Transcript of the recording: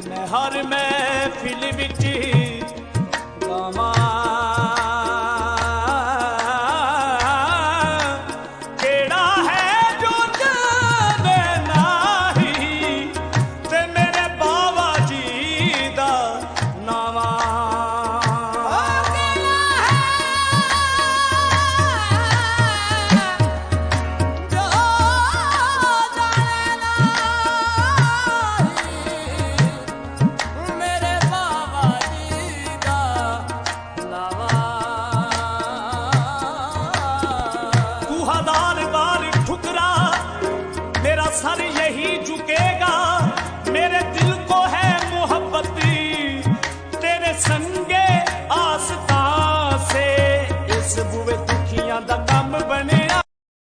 ਮੈਂ ਹਰ ਮਹਿਫਿਲ ਵਿੱਚ तेरा सर यही